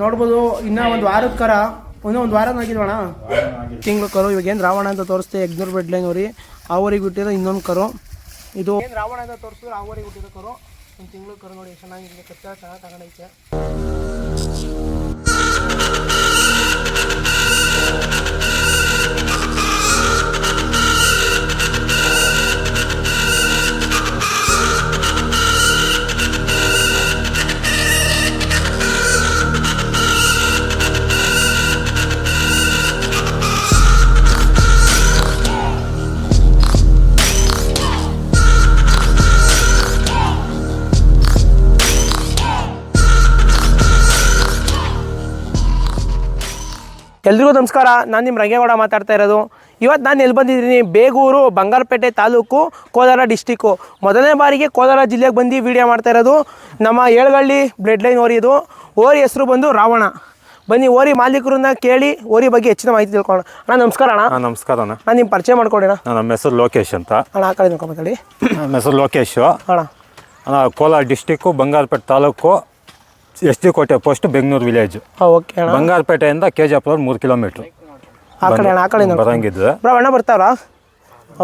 ನೋಡ್ಬೋದು ಇನ್ನ ಒಂದು ವಾರದ ಕರ. ಒಂದೇ ಒಂದು ವಾರ ಆಗಿದ್ವಣ ತಿಂಗಳು ಕರು. ಇವಾಗ ಏನು ರಾವಣ ಅಂತ ತೋರಿಸ್ತೆ ಬೆಡ್ ಲೈನ್ ಅವ್ರಿ ಆ ಊರಿಗೆ ಬಿಟ್ಟಿರೋ ಇನ್ನೊಂದು ಕರು. ಇದು ಏನು ರಾವಣ ಅಂತ ತೋರಿಸಿದ್ರೆ ಆ ಊರಿಗೆ ಬಿಟ್ಟಿರೋ ಕರು. ಒಂದು ತಿಂಗಳು ಕರು ನೋಡಿ ಚೆನ್ನಾಗಿದೆ ಕಚ್ಚಾ ಚೆನ್ನಾಗಿ ತಗೊಂಡೈತೆ. ಎಲ್ರಿಗೂ ನಮಸ್ಕಾರ. ನಾನು ನಿಮ್ಮ ರಂಗೇಗೌಡ ಮಾತಾಡ್ತಾ ಇರೋದು. ಇವತ್ತು ನಾನು ಎಲ್ಲಿ ಬಂದಿದ್ದೀನಿ? ಬೇಗೂರು ಬಂಗಾರಪೇಟೆ ತಾಲೂಕು ಕೋಲಾರ ಡಿಸ್ಟಿಕ್ಕು ಮೊದಲನೇ ಬಾರಿಗೆ ಕೋಲಾರ ಜಿಲ್ಲೆಗೆ ಬಂದು ವಿಡಿಯೋ ಮಾಡ್ತಾ ಇರೋದು. ನಮ್ಮ ಏಳ್ಗಳ್ಳಿ ಬ್ಲಡ್ ಲೈನ್ ಓರಿ ಇದು. ಓರಿ ಹೆಸರು ಬಂದು ರಾವಣ. ಬನ್ನಿ ಓರಿ ಮಾಲೀಕರನ್ನ ಕೇಳಿ ಓರಿ ಬಗ್ಗೆ ಹೆಚ್ಚಿನ ಮಾಹಿತಿ ತಿಳ್ಕೊಳ್ಳೋಣ. ಅಣ್ಣ ನಮಸ್ಕಾರ ಅಣ್ಣ. ಹಾಂ ನಮಸ್ಕಾರ ಅಣ್ಣ. ನಾನು ನಿಮ್ಮ ಪರಿಚಯ ಮಾಡ್ಕೊಡಿ ಅಣ್ಣ. ನಮ್ಮ ಹೆಸರು ಲೋಕೇಶ್ ಅಂತ. ಅಣ್ಣ ಆ ಕಡೆ ನಮ್ಮ ಹೆಸರು ಲೋಕೇಶು. ಅಣ್ಣ. ಅಣ್ಣ Kolar district Bangarapete taluk S D Kote post Bengaluru village ಹಾಂ ಓಕೆ ಅಣ್ಣ. ಬಂಗಾರಪೇಟೆಯಿಂದ ಕೆ ಜಿ ರೋಡ್ ಮೂರು ಕಿಲೋಮೀಟ್ರ್ ಆ ಕಡೆ ಅಣ್ಣ ಆ ಕಡೆ ನಿಂತ್ಕೊಳ್ಳಿ. ಬರಂಗಿದ್ರೆ ಬ್ರೋ ಅಣ್ಣ ಬರ್ತಾವ್ರಾ?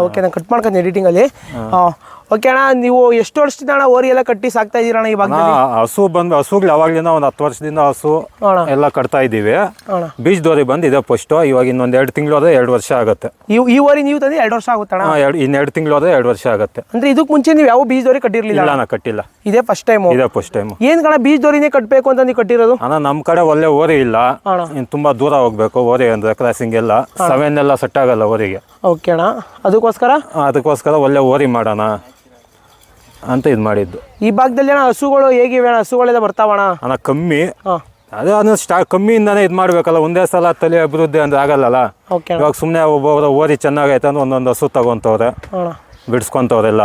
ಓಕೆ ನಾನು ಕಟ್ ಮಾಡ್ಕೊಂಡು ಎಡಿಟಿಂಗಲ್ಲಿ ಹಾಂ. ಓಕೆ ಅಣ್ಣ ನೀವು ಎಷ್ಟು ವರ್ಷದಿಂದ ಅಣ್ಣ ಓರಿ ಎಲ್ಲ ಕಟ್ಟಿ ಸಾಕ್ತಾ ಇದೀರಣ್ಣ ಅಣ್ಣ ಈ ಭಾಗದಲ್ಲಿ? ಹಸು ಬಂದು ಹಸುಗಳು ಯಾವಾಗಲಿಂದ ಒಂದು ಹತ್ತು ವರ್ಷದಿಂದ ಹಸು ಅಣ್ಣ. ಎಲ್ಲ ಕಟ್ತಾ ಇದ್ದೀವಿ. ಅಣ್ಣ. ಬೀಜದೋರಿ ಬಂದು ಇದೆ ಫಸ್ಟ್ ಇವಾಗ ಇನ್ನೊಂದು ಎರಡು ತಿಂಗಳು ಹೋದ್ರೆ ಎರಡು ವರ್ಷ ಆಗುತ್ತೆ. ಈ ಈ ಓರಿ ನೀವು ತಂದು ಎರಡು ವರ್ಷ ಆಗುತ್ತೆ ಅಣ್ಣ? ಎರಡು ಇನ್ನೆರಡು ತಿಂಗಳು ಹೋದ್ರೆ ಎರಡು ವರ್ಷ ಆಗುತ್ತೆ. ಅಂದ್ರೆ ಇದಕ್ಕೆ ಮುಂಚೆ ನೀವು ಯಾವ ಬೀಜದೋರಿ ಕಟ್ಟಿರ್ಲಿಲ್ಲ ಇಲ್ಲ ಅಣ್ಣ? ಕಟ್ಟಿಲ್ಲ. ಇದೇ ಫಸ್ಟ್ ಟೈಮ್ ಇದೇ ಫಸ್ಟ್ ಟೈಮ್ ಏನ್ ಕಣ ಬೀಜದೋರಿನೇ ಕಟ್ಟಬೇಕು ಅಂತ ನೀವು ಕಟ್ಟಿರೋದು? ಅಣ್ಣ ನಮ್ಮ ಕಡೆ ಒಳ್ಳೆ ಓರಿ ಇಲ್ಲ. ಅಣ್ಣ. ಇನ್ನು ತುಂಬಾ ದೂರ ಹೋಗ್ಬೇಕು ಓರಿ ಅಂದರೆ ಕ್ರಾಸಿಂಗ್ ಎಲ್ಲ. ಸವೆನ್ ಎಲ್ಲ ಸೆಟ್ ಆಗಲ್ಲ ಓರಿಗೆ. ಓಕೆ ಅಣ್ಣ. ಅದಕ್ಕೋಸ್ಕರ? ಅದಕ್ಕೋಸ್ಕರ ಒಳ್ಳೆ ಓರಿ ಮಾಡೋಣ. ಅಂತ ಇದು ಮಾಡಿದ್ದು. ಈ ಭಾಗದಲ್ಲಿ ಅಣ್ಣ ಹಸುಗಳು ಹೇಗಿವೆ ಅಣ್ಣ? ಹಸುಗಳೆಲ್ಲ ಬರ್ತಾವಣ ಅಣ್ಣ ಕಮ್ಮಿ. ಹಾಂ. ಅದೇ ಅದನ್ನ ಸ್ಟಾ ಕಮ್ಮಿಯಿಂದನೇ ಇದು ಮಾಡಬೇಕಲ್ಲ. ಒಂದೇ ಸಲ ತಲೆ ಅಭಿವೃದ್ಧಿ ಅಂದ್ರೆ ಆಗಲ್ಲಲ್ಲ? ಓಕೆ ಅಣ್ಣ. ಇವಾಗ ಸುಮ್ಮನೆ ಒಬ್ಬ ಓರಿ ಚೆನ್ನಾಗೈತೆ ಅಂದ್ರೆ ಒಂದೊಂದು ಹಸು ತಗೊಂತವ್ರೆ. ಅಣ್ಣ. ಬಿಡಿಸ್ಕೊಂತವ್ರೆಲ್ಲ.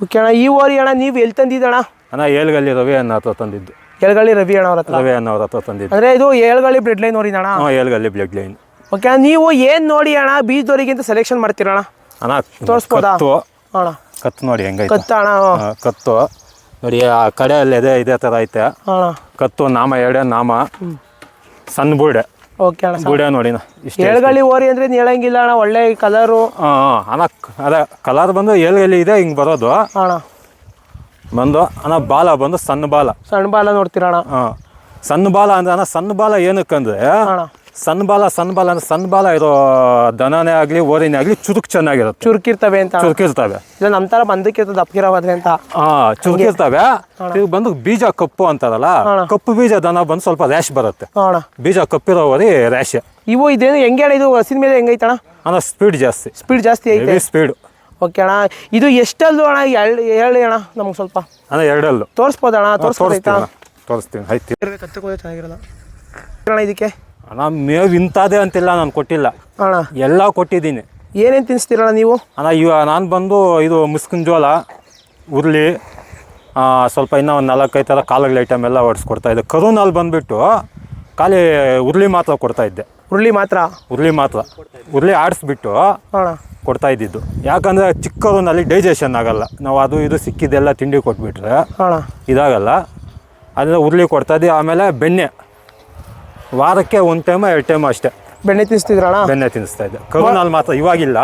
ಓಕೆ ಅಣ್ಣ ಈ ಓರಿ ಅಣ್ಣ ನೀವು ಎಲ್ಲಿ ತಂದಿದ್ದಣ ಅಣ್ಣ ಏಳ್ಗಲ್ಲಿ ರವಿ ಅನ್ನ ಹತ್ರ ತಂದಿದ್ದು. ಏಳ್ಗಲ್ಲಿ ರವಿ ಅಣ್ಣ ಅವ್ರ ಹತ್ರ? ರವಿ ಅನ್ನ ಅವ್ರ ಹತ್ರ ತಂದಿದ್ದು. ಅಂದ್ರೆ ಇದು ಏಳ್ಗಳ್ಳಿ ಬ್ರೆಡ್ ಲೈನ್ ಓರಿ ಅಣ್ಣ ಹಾಂ ಏಳ್ಗಲ್ಲಿ ಬ್ಲಡ್ ಲೈನ್ ಓಕೆ ಅಣ್ಣ ನೀವು ಏನು ನೋಡಿ ಅಣ್ಣ ಬೀಜದೋರಿಗಿಂತ ಸೆಲೆಕ್ಷನ್ ಮಾಡ್ತೀರಣ್ಣ ಅಣ್ಣ? ತೋರಿಸ್ಬೋದಾ? ಕತ್ತು. ಅಣ್ಣ ಕತ್ತು ನೋಡಿ ಹೆಂಗೈತೆ. ಕತ್ತ ನೋಡಿ ಆ ಕಡೆಯಲ್ಲಿ ಇದೆ ಇದೇ ಥರ ಐತೆ. ಕತ್ತು ನಾಮ ಎರಡೇ ನಾಮ. ಸಣ್ಣ ಬೂಡೆ. ಓಕೆ ಅಣ್ಣ ಬೂಡೆ ನೋಡಿ ಇಷ್ಟೇ ಏಳ್ಗಳಿ ಓರಿ ಅಂದ್ರೆ ಹೇಳಂಗಿಲ್ಲ ಅಣ್ಣ ಒಳ್ಳೆ ಕಲರು ಹಾಂ ಅಣ್ಣ ಅದೇ ಕಲರ್ ಬಂದು ಎಲ್ಲಿ ಇದೆ ಹಿಂಗೆ ಬರೋದು. ಅಣ್ಣ. ಬಂದು ಅಣ್ಣ ಬಾಲ ಬಂದು ಸಣ್ಣ ಬಾಲ. ಸಣ್ಣ ಬಾಲ ನೋಡ್ತೀರ ಅಣ್ಣ. ಹಾಂ. ಸಣ್ಣ ಬಾಲ ಅಂದ್ರೆ ಅಣ್ಣ ಸಣ್ಣ ಬಾಲ ಏನಕ್ಕಂದ್ರೆ ಅಣ್ಣ. ಸಣ್ಣ ಬಾಲ ಸಣ್ಣ ಬಾಲ ಅಂದ್ರೆ ಸಣ್ಣ ಬಾಲ ಇರೋ ದನನೇ ಆಗಲಿ ಓರಿನೇ ಆಗಲಿ ಚುರುಕ್ ಚೆನ್ನಾಗಿರುತ್ತೆ. ಚುರುಕಿರ್ತವೆ ಅಂತ. ಅಣ್ಣ. ಚುರುಕಿರ್ತವೆ. ಇಲ್ಲ ನಮ್ಮ ತರ ಬಂದಕ್ಕಿರ್ತದೆ ದಪ್ಪಗಿರೋದ್ರೆ ಅಂತ. ಹಾ ಚುರುಕಿರ್ತವೆ. ಇವು ಬಂದು ಬೀಜ ಕಪ್ಪು ಅಂತಾರಲ್ಲ ಕಪ್ಪು ಬೀಜ ದನ ಬಂದು ಸ್ವಲ್ಪ ರ್ಯಾಶ್ ಬರುತ್ತೆ. ಅಣ್ಣ ಬೀಜ ಕಪ್ಪಿರೋ ಓರಿ ರ್ಯಾಶ್ ಇವು ಇದೇನು ಹೆಂಗೆ ಅಣ್ಣ ಇದು ಹಸಿನ ಮೇಲೆ ಹೆಂಗೈತಣ ಅಣ್ಣ ಅಣ್ಣ ಸ್ಪೀಡ್ ಜಾಸ್ತಿ. ಸ್ಪೀಡ್ ಜಾಸ್ತಿ ಐತೆ? ಸ್ಪೀಡ್ ಓಕೆ ಅಣ್ಣ ಇದು ಎಷ್ಟಲ್ಲು ಅಣ್ಣ? ಹೇಳಿ ಹೇಳಿ ಅಣ್ಣ ನಮ್ಗೆ ಸ್ವಲ್ಪ. ಅಣ್ಣ ಎರಡಲ್ಲು. ತೋರಿಸ್ಬೋದಣ್ಣ? ತೋರಿಸ್ಬೋದೈತಾ? ತೋರಿಸ್ತೀನಿ ತೋರಿಸ್ತೀನಿ. ಆಯ್ತು. ಚೆನ್ನಾಗಿರಲ್ಲ. ಅಣ್ಣ ಇದಕ್ಕೆ? ಅಣ್ಣ ಮೇವು ಇಂಥದ್ದೇ ಅಂತಿಲ್ಲ ನಾನು ಕೊಟ್ಟಿಲ್ಲ. ಅಣ್ಣ. ಎಲ್ಲ ಕೊಟ್ಟಿದ್ದೀನಿ. ಏನೇನು ತಿನ್ನಿಸ್ತೀರಣ್ಣ ನೀವು? ಅಣ್ಣ ಇವ ನಾನು ಬಂದು ಇದು ಮುಸ್ಕಿನ ಜೋಳ ಉರುಳಿ ಆ, ಸ್ವಲ್ಪ ಇನ್ನೂ ಒಂದು ನಾಲ್ಕೈದು ಥರ ಕಾಲಗಳ ಐಟಮ್ ಎಲ್ಲ ಹೊಡ್ಸ್ಕೊಡ್ತಾ ಇದ್ದೆ. ಕರುನಲ್ಲಿ ಬಂದುಬಿಟ್ಟು ಖಾಲಿ ಉರುಳಿ ಮಾತ್ರ ಕೊಡ್ತಾ ಇದ್ದೆ. ಉರುಳಿ ಮಾತ್ರ? ಉರುಳಿ ಮಾತ್ರ. ಉರುಳಿ ಆಡಿಸ್ಬಿಟ್ಟು ಕೊಡ್ತಾ ಇದ್ದಿದ್ದು. ಯಾಕಂದರೆ ಚಿಕ್ಕರುನಲ್ಲಿ ಡೈಜೆಷನ್ ಆಗಲ್ಲ. ನಾವು ಅದು ಇದು ಸಿಕ್ಕಿದ್ದೆಲ್ಲ ತಿಂಡಿ ಕೊಟ್ಬಿಟ್ರೆ ಇದಾಗಲ್ಲ. ಅದನ್ನ ಉರುಳಿ ಕೊಡ್ತಾ ಇದ್ದೀವಿ ಆಮೇಲೆ ಬೆಣ್ಣೆ. ವಾರಕ್ಕೆ ಒಂದು ಟೈಮ್ ಎರಡು ಟೈಮ್ ಅಷ್ಟೇ. ಬೆಣ್ಣೆ ತಿನ್ನಿಸ್ತಿದ್ರಣ ಬೆಣ್ಣೆ ತಿನ್ನಿಸ್ತಾ ಇದ್ದೆ. ಕರೋನಲ್ಲಿ ಮಾತ್ರ ಇವಾಗಿಲ್ಲ.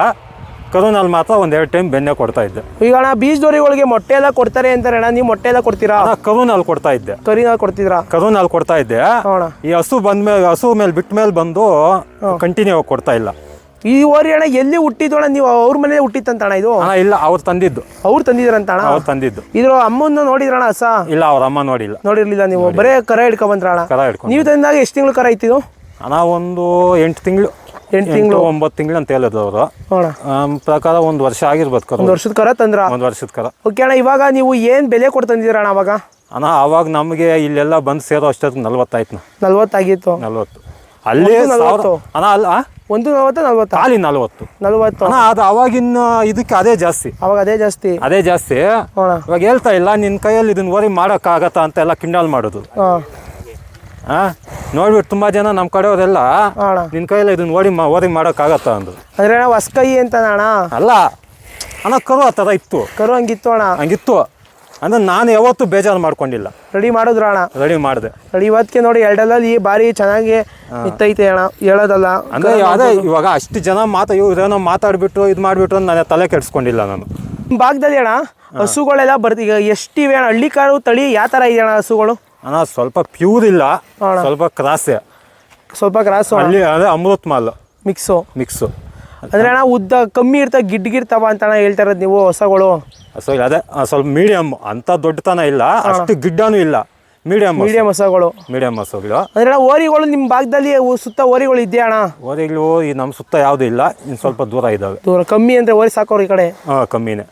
ಕರೋನಲ್ಲಿ ಮಾತ್ರ ಒಂದು ಎರಡು ಟೈಮ್ ಬೆಣ್ಣೆ ಕೊಡ್ತಾ ಇದ್ದೆ. ಈಗ ಅಣ್ಣ ಬೀಜದೋರಿಗಳಿಗೆ ಮೊಟ್ಟೆ ಎಲ್ಲ ಕೊಡ್ತಾರೆ ಅಂತಾರೆ ಅಣ್ಣ ನೀವು ಮೊಟ್ಟೆ ಎಲ್ಲ ಕೊಡ್ತೀರಾ? ಅಣ್ಣ ಕರುನಲ್ಲಿ ಕೊಡ್ತಾ ಇದ್ದೆ. ಕರಿನ ಕೊಡ್ತಿದ್ರಾ? ಕರೋನಲ್ಲಿ ಕೊಡ್ತಾ ಇದ್ದೆ. ಈ ಹಸು ಬಂದ್ಮೇಲೆ ಹಸು ಮೇಲೆ ಬಿಟ್ಟ ಮೇಲೆ ಬಂದು ಕಂಟಿನ್ಯೂ ಆಗಿ ಕೊಡ್ತಾ ಇಲ್ಲ. ಈ ಓರಿ ಅಣ್ಣ ಎಲ್ಲಿ ಹುಟ್ಟಿದೋಣ ನೀವು ಅವ್ರ ಮನೆ ಹುಟ್ಟಿತ್ತಂತಣ ಇದು? ಅಣ್ಣ ಇಲ್ಲ ಅವ್ರು ತಂದಿದ್ದು. ಅವ್ರು ತಂದಿದ್ರಂತಣ ಅವ್ರು ತಂದಿದ್ದು. ಇದ್ರ ಅಮ್ಮನ್ನ ನೋಡಿದ್ರಣ ಹಸ? ಇಲ್ಲ ಅವ್ರ ಅಮ್ಮ ನೋಡಿಲ್ಲ. ನೋಡಿರ್ಲಿಲ್ಲ ನೀವು? ಬರೇ ಕರ ಹಿಡ್ಕೊಂಡ್ ಬಂದ್ರಣ್ಣ ಕರ ಹಿಡ್ಕೊಂಡು ನೀವು ತಂದಾಗ ಎಷ್ಟು ತಿಂಗಳು ಕರ ಇತ್ತಿದ್ದು ಅಣ್ಣ ಒಂದು ಎಂಟು ತಿಂಗಳು. ಎಂಟು ತಿಂಗಳು. ಒಂಬತ್ತು ತಿಂಗಳು ಅಂತ ಹೇಳಿದ್ರು ಅವರು ಪ್ರಕಾರ ಒಂದು ವರ್ಷ ಆಗಿರ್ಬೋದು ಕರ ಒಂದು ವರ್ಷದ ಕರ ತಂದ್ರ? ಒಂದು ವರ್ಷದ ಕರ. ಓಕೆ ಅಣ್ಣ ಇವಾಗ ನೀವು ಏನ್ ಬೆಲೆ ಕೊಟ್ಟು ಅವಾಗ? ಅಣ್ಣ ಆವಾಗ ನಮಗೆ ಇಲ್ಲೆಲ್ಲ ಬಂದು ಸೇರೋ ಅಷ್ಟೊತ್ತಿಗೆ ನಲ್ವತ್ತಾಯ್ತು ನಲ್ವತ್ತಾಗಿತ್ತು. ನಲ್ವತ್ತು. ಅಲ್ಲಿ? ಅಣ್ಣ ಅಲ್ಲ? ಒಂದು ನಲ್ವತ್ತ ನಲ್ವತ್ತ. ಖಾಲಿ ನಲ್ವತ್ತು. ನಲ್ವತ್ತು. ಅಣ್ಣ ಅದು ಅವಾಗಿನ ಇದಕ್ಕೆ ಅದೇ ಜಾಸ್ತಿ. ಅವಾಗ ಅದೇ ಜಾಸ್ತಿ. ಅದೇ ಜಾಸ್ತಿ. ಇವಾಗ ಹೇಳ್ತಾ ಇಲ್ಲ ನಿನ್ನ ಕೈಯಲ್ಲಿ ಇದನ್ನ ಓರಿ ಮಾಡೋಕ್ಕಾಗತ್ತಾ ಅಂತ ಎಲ್ಲ ಕಿಂಡಲ್ ಮಾಡೋದು. ಹಾ ನೋಡ್ಬಿಟ್ಟು ತುಂಬಾ ಜನ ನಮ್ಮ ಕಡೆಯವರೆಲ್ಲ ನಿನ್ನ ಕೈಯಲ್ಲಿ ಇದನ್ನ ಓಡಿ ಮಾಡಕ್ ಮಾಡೋಕ್ಕಾಗತ್ತಾ ಅಂದ್ರು ಅಂದ್ರೆ ಹೊಸ ಕೈ ಅಂತ ಅಣ್ಣ. ಅಲ್ಲ ಅಣ್ಣ ಕರು ಆ ಥರ ಇತ್ತು. ಕರು ಹಂಗಿತ್ತು ಅಣ್ಣ. ಹಂಗಿತ್ತು. ಅಂದರೆ ನಾನು ಯಾವತ್ತೂ ಬೇಜಾರು ಮಾಡ್ಕೊಂಡಿಲ್ಲ. ರೆಡಿ ಮಾಡಿದ್ರ ಅಣ್ಣ? ರೆಡಿ ಮಾಡಿದೆ. ರೆಡಿ ಇವತ್ತಿಗೆ ನೋಡಿ ಎರಡಲ್ಲಿ ಬಾರಿ ಚೆನ್ನಾಗಿ ಇತ್ತೈತೆ ಅಣ್ಣ. ಹೇಳೋದಲ್ಲ. ಅಂದರೆ ಅದೇ ಇವಾಗ ಅಷ್ಟು ಜನ ಮಾತಾ ಇವ್ರೇನೋ ಮಾತಾಡ್ಬಿಟ್ಟು ಇದು ಮಾಡಿಬಿಟ್ಟು ನಾನು ತಲೆ ಕೆಡಿಸ್ಕೊಂಡಿಲ್ಲ ನಾನು. ಭಾಗದಲ್ಲಿ ಅಣ್ಣ ಹಸುಗಳೆಲ್ಲ ಬರ್ತಿ ಈಗ ಎಷ್ಟಿವೆ ಅಣ್ಣ? ಹಳ್ಳಿ ಕಾರು ತಳಿ ಯಾವ ಥರ ಇದೆ ಅಣ್ಣ ಹಸುಗಳು? ಅಣ್ಣ ಸ್ವಲ್ಪ ಪ್ಯೂರ್ ಇಲ್ಲ. ಅಣ್ಣ. ಸ್ವಲ್ಪ ಕ್ರಾಸೆ. ಸ್ವಲ್ಪ ಕ್ರಾಸು ಅಲ್ಲಿ ಅದೇ ಅಮೃತ್ ಮಾಲ್ ಮಿಕ್ಸು ಮಿಕ್ಸು ಅಂದ್ರೆ ಅಣ್ಣ ಉದ್ದ ಕಮ್ಮಿ ಇರ್ತಾವ ಗಿಡ್ಗಿರ್ತಾವ ಅಂತ ಅಣ್ಣ ಹೇಳ್ತಾ ಇರೋದು ನೀವು ಹೊಸಗಳು. ಸೊ ಅದೇ ಆ, ಸ್ವಲ್ಪ ಮೀಡಿಯಮ್ ಅಂತ ದೊಡ್ಡತನ ಇಲ್ಲ ಅಷ್ಟು ಗಿಡ್ಡನೂ ಇಲ್ಲ. ಮೀಡಿಯಮ್ ಮೀಡಿಯಂ ಹೊಸಗಳು. ಮೀಡಿಯಂ ಹಸುಗಳು ಅಂದ್ರೆ ಅಣ್ಣ ಓರಿಗಳು ನಿಮ್ಮ ಭಾಗದಲ್ಲಿ ಸುತ್ತ ಓರಿಗಳು ಇದೆಯಾ ಅಣ್ಣ? ಓರಿಗಳು ಈ ನಮ್ಮ ಸುತ್ತ ಯಾವುದೂ ಇಲ್ಲ ಇನ್ನು ಸ್ವಲ್ಪ ದೂರ ಇದ್ದಾವೆ. ದೂರ ಕಮ್ಮಿ ಅಂದ್ರೆ ಓರಿ ಸಾಕೋರು ಈ ಕಡೆ? ಹಾಂ ಕಮ್ಮಿನೇ.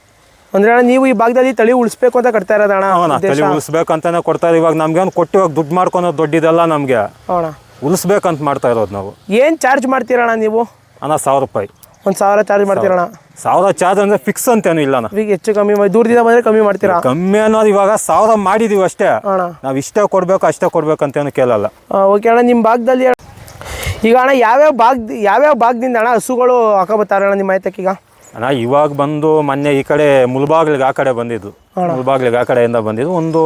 ಅಂದ್ರೆ ಅಣ್ಣ ನೀವು ಈ ಭಾಗದಲ್ಲಿ ತಳಿ ಉಳಿಸ್ಬೇಕು ಅಂತ ಕಟ್ತಾ ಇರೋದು ಅಣ್ಣ? ಅವನ ತಲೆ ಉಳಿಸ್ಬೇಕಂತಾನೆ ಕೊಡ್ತಾರೆ ಇವಾಗ ನಮ್ಗೆ ಏನು ಕೊಟ್ಟು ಇವಾಗ ದುಡ್ಡು ಮಾಡ್ಕೊಳೋದು ದೊಡ್ಡದಲ್ಲ ನಮಗೆ. ಅಣ್ಣ ಉಳಿಸ್ಬೇಕಂತ ಮಾಡ್ತಾ ಇರೋದು ನಾವು. ಏನು ಚಾರ್ಜ್ ಮಾಡ್ತೀರಣ್ಣ ನೀವು? ಅಣ್ಣ ಸಾವಿರ ರೂಪಾಯಿ. ಒಂದು ಸಾವಿರ ಚಾರ್ಜ್ ಮಾಡ್ತೀರಣ್ಣ. ಸಾವಿರ ಚಾರ್ಜ್ ಅಂದರೆ ಫಿಕ್ಸ್ ಅಂತೇನು ಇಲ್ಲ ಅಣ್ಣ. ಈಗ ಹೆಚ್ಚು ಕಮ್ಮಿ ಮಾಡಿ ದೂರದಿಂದ ಬಂದರೆ ಕಮ್ಮಿ ಮಾಡ್ತೀರಾ? ಕಮ್ಮಿ ಅನ್ನೋದು ಇವಾಗ ಸಾವಿರ ಮಾಡಿದೀವಿ ಅಷ್ಟೇ. ಅಣ್ಣ. ನಾವು ಇಷ್ಟೇ ಕೊಡಬೇಕು ಅಷ್ಟೇ ಕೊಡ್ಬೇಕಂತೇನು ಕೇಳಲ್ಲ. ಓಕೆ ಅಣ್ಣ ನಿಮ್ಮ ಭಾಗದಲ್ಲಿ ಈಗ ಅಣ್ಣ ಯಾವ್ಯಾವ ಭಾಗ ಯಾವ್ಯಾವ ಭಾಗದಿಂದ ಅಣ್ಣ ಹಸುಗಳು ಹಾಕೋಬತ್ತಾರೆ ಅಣ್ಣ ನಿಮ್ಮ ಆಯ್ತಕ್ಕೆ ಈಗ? ಅಣ್ಣ ಇವಾಗ ಬಂದು ಮೊನ್ನೆ ಈ ಕಡೆ ಮುಲ್ಬಾಗ್ಲಿಗೆ ಆ ಕಡೆ ಬಂದಿದ್ದು. ಮುಲ್ಬಾಗ್ಲಿಗೆ ಆ ಕಡೆಯಿಂದ ಬಂದಿದ್ದು. ಒಂದು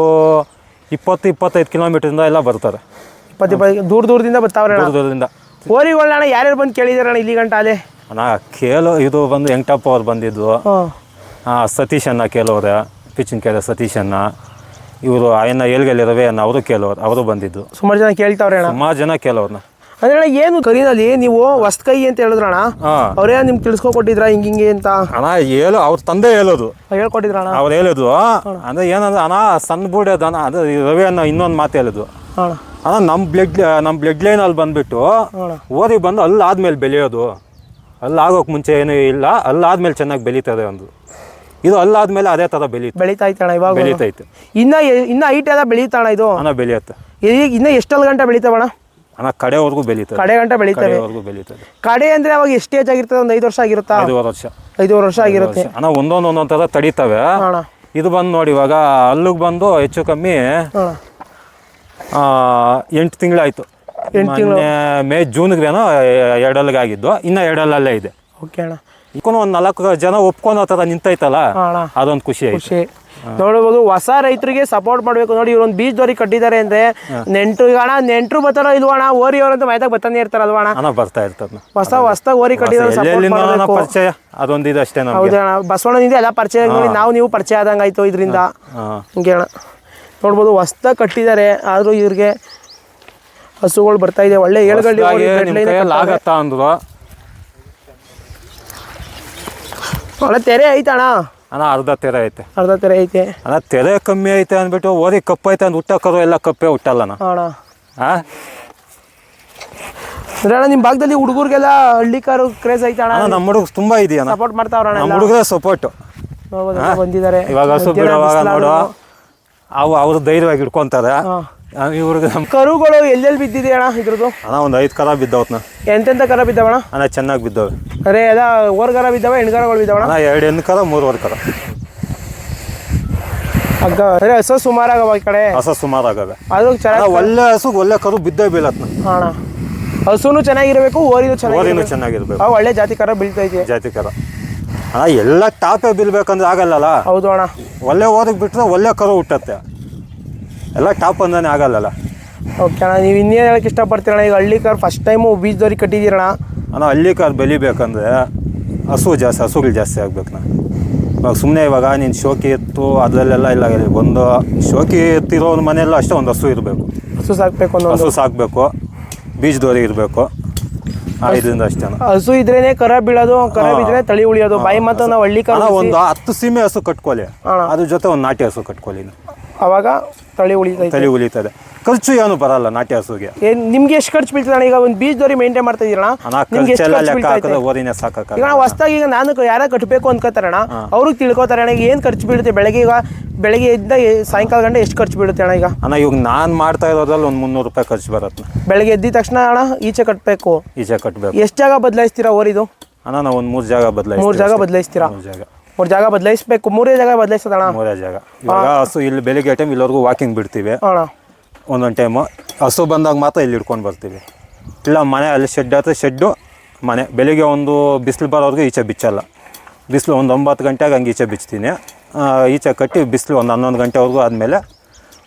ಇಪ್ಪತ್ತು ಇಪ್ಪತ್ತೈದು ಇಂದ ಎಲ್ಲ ಬರ್ತಾರೆ. ಇಪ್ಪತ್ತು ಇಪ್ಪತ್ತು ದೂರ ದೂರದಿಂದ ಬರ್ತಾವ್ರೆ ಅಣ್ಣ? ದೂರ ದೂರದಿಂದ. ಓರಿಗಳನ್ನ ಅಣ್ಣ ಯಾರ್ಯಾರು ಬಂದು ಕೇಳಿದಾರಣ ಇಲ್ಲಿ ಗಂಟ ಅಲ್ಲಿ? ನಾ ಕೇಳೋ ಇದು ಬಂದು ವೆಂಕಟಪ್ಪ ಅವ್ರು ಬಂದಿದ್ದು. ಸತೀಶ್ ಅನ್ನ ಕೇಳೋರೆ ಪಿಚ್ಚಿನಕೆರೆ ಸತೀಶ್ ಅನ್ನ ಇವರು ಅಯ್ಯನ ಏಳ್ಗೆಲ್ಲಿರವೆ ಅಣ್ಣ ಅವರು ಕೇಳೋರು ಅವರು ಬಂದಿದ್ದು. ಸುಮಾರು ಜನ ಕೇಳ್ತಾವ್ರೆ ಅಣ್ಣ? ಸುಮಾರು ಜನ ಕೇಳೋರ್ನ. ಅಂದ್ರೆ ಅಣ್ಣ ಏನು ಕರೀನಲ್ಲಿ ನೀವು ಹೊಸ್ತ ಕೈ ಅಂತ ಹೇಳಿದ್ರಣ ಅವ್ರೇ ನಿಮ್ಗೆ ತಿಳ್ಸ್ಕೊ ಕೊಟ್ಟಿದ್ರ ಹಿಂಗೆ ಹಿಂಗೆ ಅಂತ? ಅಣ್ಣ ಹೇಳು ಅವ್ರ ತಂದೆ ಹೇಳೋದು. ಹೇಳ್ಕೊಟ್ಟಿದ್ರಣ ಅವ್ರು ಹೇಳೋದು. ಅಂದ್ರೆ ಏನಂದ್ರೆ ಅಣ್ಣ ಸಣ್ಣ ಬೂಡೆ ದನ ಅದು ಈ ರವಿ ಅನ್ನ ಇನ್ನೊಂದು ಮಾತು ಹೇಳಿದ್ರು ಅಣ್ಣ ನಮ್ಮ ಬ್ಲಡ್ ನಮ್ಮ ಬ್ಲಡ್ ಲೈನಲ್ಲಿ ಬಂದ್ಬಿಟ್ಟು ಓದಿ ಬಂದು ಅಲ್ಲಾದ್ಮೇಲೆ ಬೆಳೆಯೋದು. ಅಲ್ಲಾಗೋಕೆ ಮುಂಚೆ ಏನೂ ಇಲ್ಲ ಅಲ್ಲಾದ್ಮೇಲೆ ಚೆನ್ನಾಗಿ ಬೆಳೀತದೆ ಒಂದು ಇದು ಅಲ್ಲಾದ್ಮೇಲೆ ಅದೇ ಥರ ಬೆಳೀತು. ಬೆಳೀತಾ ಅಣ್ಣ ಇವಾಗ ಬೆಳೀತೈತೆ ಇನ್ನ ಇನ್ನ ಹೈಟ್ ಎಲ್ಲ ಬೆಳೀತಾಣ ಇದು? ಅಣ್ಣ ಬೆಳೆಯುತ್ತೆ. ಈಗ ಇನ್ನ ಎಷ್ಟಲ್ಲಿ ಗಂಟೆ ಬೆಳೀತಾವಣ್ಣ ಅಣ್ಣ? ಕಡೆವರೆಗೂ ಬೆಳೀತದೆ. ಕಡೆ ಗಂಟೆ ಬೆಳೀತವೆ. ಬೆಳೀತದೆ. ಕಡೆ ಅಂದ್ರೆ ಅವಾಗ ಎಷ್ಟು ಏಜ್ ಆಗಿರ್ತದೆ? ಒಂದು ಐದು ವರ್ಷ ಆಗಿರುತ್ತಾ? ಐದೂವರೆ ವರ್ಷ. ಐದುವರೆ ವರ್ಷ ಆಗಿರುತ್ತೆ. ಅಣ್ಣ ಒಂದೊಂದು ಒಂದೊಂದು ಥರ ತಡೀತವೆ. ಇದು ಬಂದು ನೋಡಿ ಇವಾಗ ಅಲ್ಲಿಗೆ ಬಂದು ಹೆಚ್ಚು ಕಮ್ಮಿ ಅಣ್ಣ ಆ, ಎಂಟು ತಿಂಗಳು. ಮೇ ಜೂನ್ಗೇನೋ ಎರಡಲ್ಲಿಗೆ ಆಗಿದ್ದು. ಇನ್ನು ಎರಡಲ್ಲೇ ಇದೆ. ಓಕೆ ಅಣ್ಣ. ಒಂದು ನಾಲ್ಕು ಜನ ಒಪ್ಕೊಂಡು ಥರ ನಿಂತೈತಲ್ಲ? ಅದೊಂದು ಖುಷಿ ಆಯ್ತು. ಖುಷಿ. ನೋಡ್ಬೋದು ಹೊಸ ರೈತರಿಗೆ ಸಪೋರ್ಟ್ ಮಾಡಬೇಕು ನೋಡಿ ಇವ್ರೊಂದು ಬೀಜದವ್ರಿಗೆ ಕಟ್ಟಿದ್ದಾರೆ ಅಂದ್ರೆ ನೆಂಟ್ರು ಅಣ್ಣ ನೆಂಟ್ರು ಬರ್ತಾರೋ ಇಲ್ವಾ ಅಣ್ಣ? ಓರಿ ಅವ್ರಂತ ಮೈದಾಗ ಬರ್ತಾನೆ ಇರ್ತಾರಲ್ವಾ ಅಣ್ಣ? ಬರ್ತಾ ಇರ್ತದ ಹೊಸ ಹೊಸ ಓರಿ ಕಟ್ಟಿದ್ದಾರೆ ಪರಿಚಯ? ಅದೊಂದು ಇದು ಅಷ್ಟೇ ನಮಗೆ. ಹೌದು ಅಣ್ಣ. ಬಸವಣ್ಣನಿಂದ ಎಲ್ಲ ಪರಿಚಯ ನೋಡಿ ನಾವು ನೀವು ಪರಿಚಯ ಆದಂಗಾಯ್ತು ಇದರಿಂದ. ಹಿಂಗೆ ಅಣ್ಣ. ನೋಡ್ಬೋದು ಹೊಸ್ದಾಗಿ ಕಟ್ಟಿದ್ದಾರೆ. ಆದರೂ ಇವ್ರಿಗೆ ಹಸುಗಳು ಬರ್ತಾ ಇದೆ. ಒಳ್ಳೆ. ಆಗತ್ತಾ ಅಂದ್ರು. ಒಳ್ಳೆ ತೆರೆ ಐತೆ ಅಣ್ಣ. ಅರ್ಧ ತೆರೆ ಐತೆ. ಅರ್ಧ ತೆರೆ ಐತೆ. ಅಣ್ಣ ತೆರೆ ಕಮ್ಮಿ ಐತೆ ಅಂದ್ಬಿಟ್ಟು ಓದಿ ಕಪ್ಪ ಐತೆ ಅಂದ್ ಹುಟ್ಟಕ್ಕರು ಎಲ್ಲ ಕಪ್ಪೆ ಹುಟ್ಟಲ್ಲ ಅಣ್ಣ. ಹಾಂ ಅಣ್ಣ ನಿಮ್ಮ ಭಾಗದಲ್ಲಿ ಹುಡುಗರಿಗೆಲ್ಲ ಹಳ್ಳಿ ಕಾರು ಕ್ರೇಜ್ ಐತೆ ಅಣ್ಣ. ಅಣ್ಣ ನಮ್ಮ ಹುಡುಗ ತುಂಬ ಇದೆಯಾ ಸಪೋರ್ಟ್ ಮಾಡ್ತಾವ್ರಣ್ಣ ನಮ್ಮ ಹುಡುಗರೇ ಸಪೋರ್ಟ್ ಬಂದಿದ್ದಾರೆ. ಇವಾಗ ಹಸು ಬಿಡುವಾಗ ನೋಡು. ಅವು ಅವ್ರು ಧೈರ್ಯವಾಗಿ ಇಟ್ಕೊಂತಾರೆ. ಇವ್ರಿಗೆ ನಮ್ಮ ಕರುಗಳು ಎಲ್ಲೆಲ್ಲಿ ಬಿದ್ದಿದೆ ಅಣ್ಣ ಇದ್ರದ್ದು? ಅಣ್ಣ ಒಂದು ಐದು ಕರ ಬಿದ್ದವತ್ನ ಎಂತೆಂತ ಕರ ಬಿದ್ದಾವಣ ಅಣ್ಣ ಚೆನ್ನಾಗಿ ಬಿದ್ದವೆ. ಅರೆ ಎಲ್ಲ ಓರ್ಗರ ಬಿದ್ದವ ಹೆಣ್ಗರಗಳು ಬಿದ್ದಾವಣ ಅಣ್ಣ ಎರಡು ಹೆಣ್ಣು ಕರ ಮೂರುವರೆ ಕರ. ಹಗ್ಗ ಅರೆ ಹಸು ಸುಮಾರಾಗವ ಈ ಕಡೆ? ಹಸ ಸುಮಾರಾಗವೆ. ಅದು ಚೆನ್ನಾಗಿ ಒಳ್ಳೆ ಹಸು ಒಳ್ಳೆ ಕರು ಬಿದ್ದೇ ಬೀಳತ್ನ ಅಣ್ಣ. ಹಸುನು ಚೆನ್ನಾಗಿರ್ಬೇಕು ಓರಿನು ಓರಿನೂ ಚೆನ್ನಾಗಿರ್ಬೇಕು. ಒಳ್ಳೆ ಜಾತಿ ಕರ ಬೀಳ್ತೈತೆ. ಜಾತಿ ಕರ. ಅಣ್ಣ ಎಲ್ಲ ಟಾಪೇ ಬೀಳ್ಬೇಕಂದ್ರೆ ಆಗಲ್ಲಲ್ಲ? ಹೌದು ಅಣ್ಣ. ಒಳ್ಳೆ ಓದಕ್ಕೆ ಬಿಟ್ಟರೆ ಒಳ್ಳೆ ಕರು ಹುಟ್ಟತ್ತೆ. ಎಲ್ಲ ಟಾಪ್ ಅಂದಾನೆ ಆಗಲ್ಲಲ್ಲ? ಓಕೆ ಅಣ್ಣ ನೀವು ಇನ್ನೇನು ಹೇಳಕ್ಕೆ ಇಷ್ಟಪಡ್ತೀರಣ್ಣ ಈಗ ಹಳ್ಳಿ ಕಾರ್ ಫಸ್ಟ್ ಟೈಮು ಬೀಜದವ್ರಿಗೆ ಕಟ್ಟಿದ್ದೀರಣ್ಣ ಅಣ್ಣ? ಹಳ್ಳಿ ಕಾರ್ ಬೆಳಿಬೇಕಂದ್ರೆ ಹಸು ಜಾಸ್ತಿ ಹಸುಗಳು ಜಾಸ್ತಿ ಆಗ್ಬೇಕು ನಾ ಇವಾಗ ಸುಮ್ಮನೆ ಇವಾಗ ನೀನು ಶೋಕಿ ಎತ್ತು ಅದರಲ್ಲೆಲ್ಲ ಇಲ್ಲ ಒಂದು ಶೋಕಿ ಎತ್ತಿರೋ ಮನೆಯಲ್ಲ ಅಷ್ಟೇ ಒಂದು ಹಸು ಇರಬೇಕು. ಹಸು ಸಾಕಬೇಕು ಹಸು ಸಾಕಬೇಕು ಬೀಜದವ್ರಿಗೆ ಇರಬೇಕು. ಇದರಿಂದ ಅಷ್ಟೇ. ಹಸು ಇದ್ರೇನೆ ಕರ ಬೀಳೋದು ಕರ ಬಿದ್ರೆ ತಳಿ ಉಳಿಯೋದು. ಬಾಯಿ ಮತ್ತು ನಾವು ಹಳ್ಳಿ ಕಾಲ ಒಂದು ಹತ್ತು ಸೀಮೆ ಹಸು ಕಟ್ಕೊಳ್ಳಿ. ಅದ್ರ ಜೊತೆ ಒಂದು ನಾಟಿ ಹಸು ಕಟ್ಕೊಳ್ಳಿ. ಅವಾಗ ತಳಿ ಉಳಿತದೆ ತಳಿ ಉಳಿತದೆ. ಖರ್ಚು ಏನು ಬರಲ್ಲ ನಾಟಿ ಹಸುಗೆ ಏನ್ ನಿಮ್ಗೆ ಎಷ್ಟು ಖರ್ಚು ಬೀಳ್ತದೆ? ಈಗ ಒಂದು ಬೀಜದವ್ರಿ ಮೇಂಟೈನ್ ಮಾಡ್ತಾ ಇದೀರಣ್ಣ ಅಣ್ಣ ನಿಮ್ಗೆ ಎಷ್ಟು ಖರ್ಚೆಲ್ಲ ಖರ್ಚು ಲೆಕ್ಕ ಬೀಳ್ತೈತೆ ಈಗ ನಾವು ಹೊಸ್ದಾಗಿ ಈಗ ನಾನು ಯಾರ ಕಟ್ಟಬೇಕು ಅನ್ಕೋತಾರಣ ಅವ್ರಿಗೆ ತಿಳ್ಕೊತಾರೆ ಅಣ್ಣ ಏನು ಖರ್ಚು ಬೀಳುತ್ತೆ ಬೆಳಗ್ಗೆ ಈಗ ಬೆಳಗ್ಗೆ ಎದ್ದ ಎ- ಸಾಯಂಕಾಲ ಗಂಟೆ ಎಷ್ಟು ಖರ್ಚು ಬೀಳುತ್ತೆ ಅಣ್ಣ ಈಗ? ಅಣ್ಣ ಇವಾಗ ನಾನು ಮಾಡ್ತಾ ಇರೋದ್ರಲ್ಲಿ ಒಂದು ಮುನ್ನೂರು ರೂಪಾಯಿ ಖರ್ಚು ಬರುತ್ತೆ. ಬೆಳಗ್ಗೆ ಎದ್ದಿದ ತಕ್ಷಣ ಅಣ್ಣ ಈಚೆ ಕಟ್ಟಬೇಕು ಈಚೆ ಕಟ್ಟಬೇಕು ಎಷ್ಟು ಜಾಗ ಬದಲಾಯಿಸ್ತೀರಾ ಓರಿದು ಅಣ್ಣ ನಾವು ಒಂದು ಮೂರು ಜಾಗ ಬದಲಾಯಿಸ್ತೀವಿ ಮೂರು ಜಾಗ ಬದಲಾಯಿಸ್ತೀರಾ? ಮೂರು ಜಾಗ. ಮೂರು ಜಾಗ ಬದಲಾಯಿಸ್ಬೇಕು. ಮೂರೇ ಜಾಗ ಬದಲಾಯಿಸೋದಣ್ಣ ಮೂರೇ ಜಾಗ. ಇವಾಗ ಹಸು ಇಲ್ಲಿ ಬೆಳಿಗ್ಗೆ ಟೈಮ್ ಇಲ್ಲಿವರೆಗೂ ವಾಕಿಂಗ್ ಬಿಡ್ತೀವಿ. ಅಣ್ಣ ಒಂದೊಂದು ಟೈಮು ಹಸು ಬಂದಾಗ ಮಾತ್ರ ಇಲ್ಲಿ ಹಿಡ್ಕೊಂಡು ಬರ್ತೀವಿ. ಇಲ್ಲ ಮನೆ ಅಲ್ಲಿ ಶೆಡ್ ಆದರೆ ಶೆಡ್ಡು ಮನೆ. ಬೆಳಿಗ್ಗೆ ಒಂದು ಬಿಸಿಲು ಬರೋರ್ಗು ಈಚೆ ಬಿಚ್ಚಲ್ಲ. ಬಿಸಿಲು ಒಂದು ಒಂಬತ್ತು ಗಂಟೆಗೆ ಹಂಗೆ ಈಚೆ ಬಿಚ್ತೀನಿ. ಈಚೆ ಕಟ್ಟಿ ಬಿಸಿಲು ಒಂದು ಹನ್ನೊಂದು ಗಂಟೆವರೆಗೂ ಆದಮೇಲೆ